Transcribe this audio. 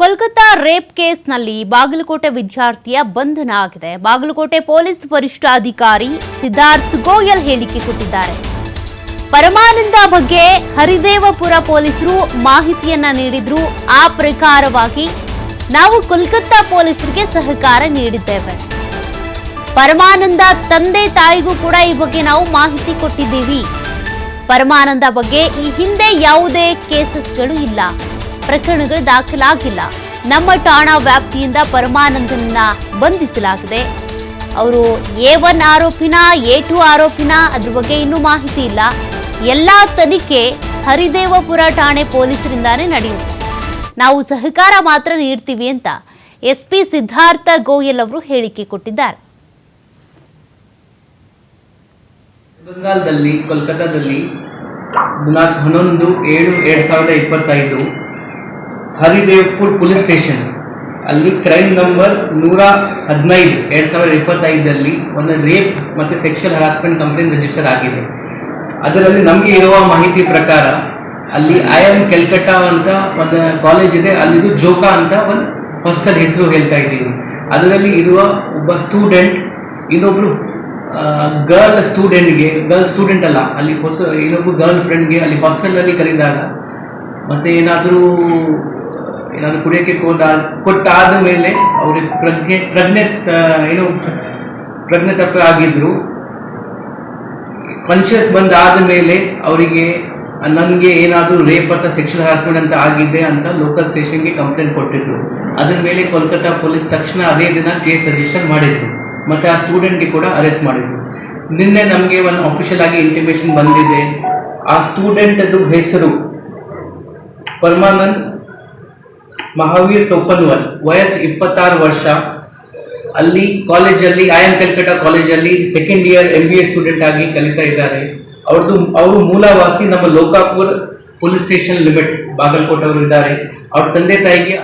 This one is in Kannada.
ಕೋಲ್ಕತಾ ರೇಪ್ ಕೇಸ್ನಲ್ಲಿ ಬಾಗಲಕೋಟೆ ವಿದ್ಯಾರ್ಥಿಯ ಬಂಧನ ಆಗಿದೆ. ಬಾಗಲಕೋಟೆ ಪೊಲೀಸ್ ವರಿಷ್ಠಾಧಿಕಾರಿ ಸಿದ್ಧಾರ್ಥ್ ಗೋಯಲ್ ಹೇಳಿಕೆ ಕೊಟ್ಟಿದ್ದಾರೆ. ಪರಮಾನಂದ ಬಗ್ಗೆ ಹರಿದೇವಪುರ ಪೊಲೀಸರು ಮಾಹಿತಿಯನ್ನ ನೀಡಿದ್ರು. ಆ ಪ್ರಕಾರವಾಗಿ ನಾವು ಕೋಲ್ಕತ್ತಾ ಪೊಲೀಸರಿಗೆ ಸಹಕಾರ ನೀಡಿದ್ದೇವೆ. ಪರಮಾನಂದ ತಂದೆ ತಾಯಿಗೂ ಕೂಡ ಈ ಬಗ್ಗೆ ನಾವು ಮಾಹಿತಿ ಕೊಟ್ಟಿದ್ದೀವಿ. ಪರಮಾನಂದ ಬಗ್ಗೆ ಈ ಹಿಂದೆ ಯಾವುದೇ ಕೇಸಸ್ಗಳು ಇಲ್ಲ. ಪ್ರಕರಣಗಳು ದಾಖಲಾಗಿಲ್ಲ. ನಮ್ಮ ಠಾಣಾ ವ್ಯಾಪ್ತಿಯಿಂದ ಪರಮಾನಂದನನ್ನ ಬಂಧಿಸಲಾಗಿದೆ. ಅವರು ಎ ಒನ್ ಆರೋಪಿನ, ಎ ಟು ಆರೋಪಿನ ಅದ್ರ ಬಗ್ಗೆ ಇನ್ನೂ ಮಾಹಿತಿ ಇಲ್ಲ. ಎಲ್ಲಾ ತನಿಖೆ ಹರಿದೇವಪುರ ಠಾಣೆ ಪೊಲೀಸರಿಂದಾನೇ ನಡೆಯುತ್ತೆ. ನಾವು ಸಹಕಾರ ಮಾತ್ರ ನೀಡ್ತೀವಿ ಅಂತ ಎಸ್ ಪಿ ಸಿದ್ಧಾರ್ಥ ಗೋಯಲ್ ಅವರು ಹೇಳಿಕೆ ಕೊಟ್ಟಿದ್ದಾರೆ. ಬಂಗಾಲದಲ್ಲಿ ಕೋಲ್ಕತ್ತಾದಲ್ಲಿ ದಿನಾಂಕ ಹನ್ನೊಂದು, ಏಳು, ಎರಡು ಸಾವಿರದ ಇಪ್ಪತ್ತೈದು ಹರಿದೇವ್ಪುರ್ ಪೊಲೀಸ್ ಸ್ಟೇಷನ್. ಅಲ್ಲಿ ಕ್ರೈಮ್ ನಂಬರ್ ನೂರ ಹದಿನೈದು, ಎರಡು ಸಾವಿರದ ಇಪ್ಪತ್ತೈದರಲ್ಲಿ ಒಂದು ರೇಪ್ ಮತ್ತು ಸೆಕ್ಷುವಲ್ ಹರಾಸ್ಮೆಂಟ್ ಕಂಪ್ಲೇಂಟ್ ರಿಜಿಸ್ಟರ್ ಆಗಿದೆ. ಅದರಲ್ಲಿ ನಮಗೆ ಇರುವ ಮಾಹಿತಿ ಪ್ರಕಾರ ಅಲ್ಲಿ ಐ ಎಂ ಕೆಲ್ಕಟ್ಟಾ ಅಂತ ಒಂದು ಕಾಲೇಜ್ ಇದೆ, ಅಲ್ಲಿದು ಜೋಕಾ ಅಂತ ಒಂದು ಹಾಸ್ಟೆಲ್ ಹೆಸರು ಹೇಳ್ತಾ ಇದ್ದೀನಿ. ಅದರಲ್ಲಿ ಇರುವ ಒಬ್ಬ ಸ್ಟೂಡೆಂಟ್, ಇನ್ನೊಬ್ರು ಗರ್ಲ್ ಸ್ಟೂಡೆಂಟ್ಗೆ, ಗರ್ಲ್ ಸ್ಟೂಡೆಂಟ್ ಅಲ್ಲ, ಅಲ್ಲಿ ಹೊಸ ಇನ್ನೊಬ್ಬರು ಗರ್ಲ್ ಫ್ರೆಂಡ್ಗೆ ಅಲ್ಲಿ ಹಾಸ್ಟೆಲ್ನಲ್ಲಿ ಕರೆದಾಗ ಮತ್ತೆ ಏನಾದರೂ ಏನಾದರೂ ಕುಡಿಯೋಕ್ಕೆ ಕೋದ, ಕೊಟ್ಟಾದ ಮೇಲೆ ಅವ್ರಿಗೆ ಪ್ರಜ್ಞೆ ಪ್ರಜ್ಞೆ ಏನು, ಪ್ರಜ್ಞೆ ತಪ್ಪ ಆಗಿದ್ರು. ಕಾನ್ಷಿಯಸ್ ಬಂದಾದ ಮೇಲೆ ಅವರಿಗೆ, ನನಗೆ ಏನಾದರೂ ರೇಪ್ ಅಥವಾ ಸೆಕ್ಷುವಲ್ ಹರಾಸ್ಮೆಂಟ್ ಅಂತ ಆಗಿದೆ ಅಂತ ಲೋಕಲ್ ಸ್ಟೇಷನ್ಗೆ ಕಂಪ್ಲೇಂಟ್ ಕೊಟ್ಟಿದ್ರು. ಅದ್ರ ಮೇಲೆ ಕೋಲ್ಕತ್ತಾ ಪೊಲೀಸ್ ತಕ್ಷಣ ಅದೇ ದಿನ ಕೇಸ್ ರಿಜಿಸ್ಟರ್ ಮಾಡಿದ್ರು. ಮತ್ತು ಆ ಸ್ಟೂಡೆಂಟ್ಗೆ ಕೂಡ ಅರೆಸ್ಟ್ ಮಾಡಿದ್ರು. ನಿನ್ನೆ ನಮಗೆ ಒಂದು ಅಫಿಷಿಯಲ್ ಆಗಿ ಇಂಟಿಮೇಷನ್ ಬಂದಿದೆ. ಆ ಸ್ಟೂಡೆಂಟದು ಹೆಸರು ಪರಮಾನಂದ್ ಮಹಾವೀರ್ ಟೋಪನ್ವಲ್, ವಯಸ್ಸು ಇಪ್ಪತ್ತಾರು ವರ್ಷ. ಅಲ್ಲಿ ಕಾಲೇಜಲ್ಲಿ ಐ ಎಂ ಕಲ್ಕಟ್ಟ ಕಾಲೇಜಲ್ಲಿ second year M B A student ಆಗಿ ಕಲಿತಾ ಇದ್ದಾರೆ. ಅವ್ರದ್ದು ಅವರು ಮೂಲವಾಸಿ ನಮ್ಮ Lokapur police station limit Bagalkote ಅವರು ಇದ್ದಾರೆ. ಅವ್ರ ತಂದೆ ತಾಯಿಗೆ